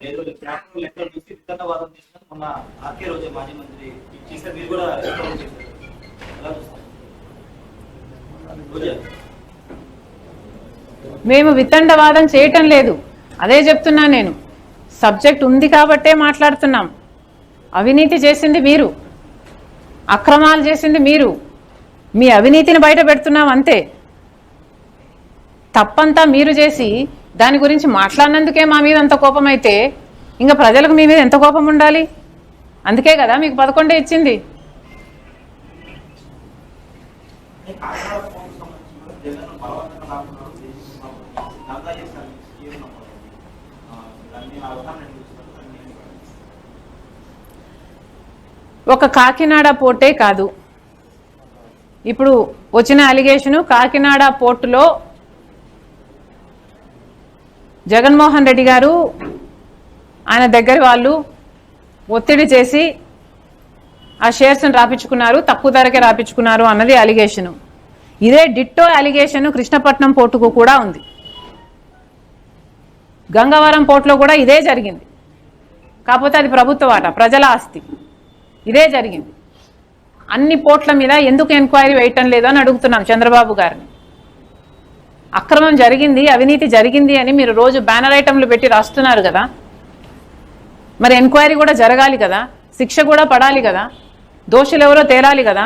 లేదు లెక్కల నుంచి విత్తన విత్తనవాదం చేసిన మొన్న ఆర్కే రోజే మాజీ మంత్రి చేశారు మీరు కూడా ఎంక్వైరీ చేశారు. ఎలా చూస్తారు? మేము వితండవాదం చేయటం లేదు. అదే చెప్తున్నా నేను. సబ్జెక్ట్ ఉంది కాబట్టే మాట్లాడుతున్నాం. అవినీతి చేసింది మీరు. అక్రమాలు చేసింది మీరు. మీ అవినీతిని బయట పెడుతున్నాం అంతే. తప్పంతా మీరు చేసి దాని గురించి మాట్లాడినందుకే మా మీద అంత కోపం అయితే ఇంకా ప్రజలకు మీ మీద ఎంత కోపం ఉండాలి? అందుకే కదా మీకు పదకొండే ఇచ్చింది. ఒక కాకినాడ పోర్టే కాదు. ఇప్పుడు వచ్చిన అలిగేషను కాకినాడ పోర్టులో జగన్మోహన్ రెడ్డి గారు ఆయన దగ్గర వాళ్ళు ఒత్తిడి చేసి ఆ షేర్స్ని రాపించుకున్నారు తక్కువ ధరకే రాపించుకున్నారు అన్నది అలిగేషను ఇదే డిట్టో అలిగేషన్ కృష్ణపట్నం పోర్టుకు కూడా ఉంది. గంగవరం పోర్టులో కూడా ఇదే జరిగింది. కాకపోతే అది ప్రభుత్వ ఆట ప్రజల ఆస్తి. ఇదే జరిగింది. అన్ని పోర్ట్ల మీద ఎందుకు ఎంక్వైరీ వేయటం లేదని అని అడుగుతున్నాం చంద్రబాబు గారిని. అక్రమం జరిగింది అవినీతి జరిగింది అని మీరు రోజు బ్యానర్ ఐటమ్లు పెట్టి రాస్తున్నారు కదా మరి ఎంక్వైరీ కూడా జరగాలి కదా శిక్ష కూడా పడాలి కదా దోషులు ఎవరో తేలాలి కదా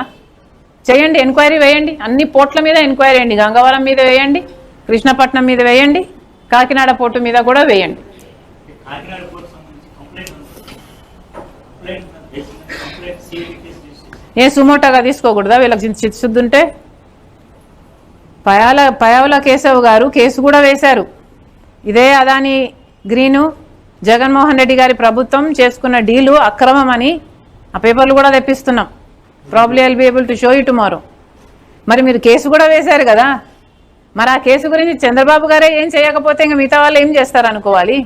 చేయండి ఎంక్వైరీ వేయండి అన్ని పోర్ట్ల మీద ఎంక్వైరీ వేయండి గంగవరం మీద వేయండి కృష్ణపట్నం మీద వేయండి కాకినాడ పోర్టు మీద కూడా వేయండి ఏ సుమోటోగా తీసుకోకూడదా వీళ్ళకి చిత్తశుద్ధి ఉంటే పయాల పయావుల కేశవ్ గారు కేసు కూడా వేశారు. ఇదే అదాని గ్రీను జగన్మోహన్ రెడ్డి గారి ప్రభుత్వం చేసుకున్న డీలు అక్రమం అని ఆ పేపర్లు కూడా తెప్పిస్తున్నాం. Probably I'll be able to show you tomorrow మరి మీరు కేసు కూడా వేశారు కదా? మరి ఆ కేసు గురించి చంద్రబాబు గారే ఏం చేయకపోతే ఇంకా మిగతా వాళ్ళు ఏం చేస్తారనుకోవాలి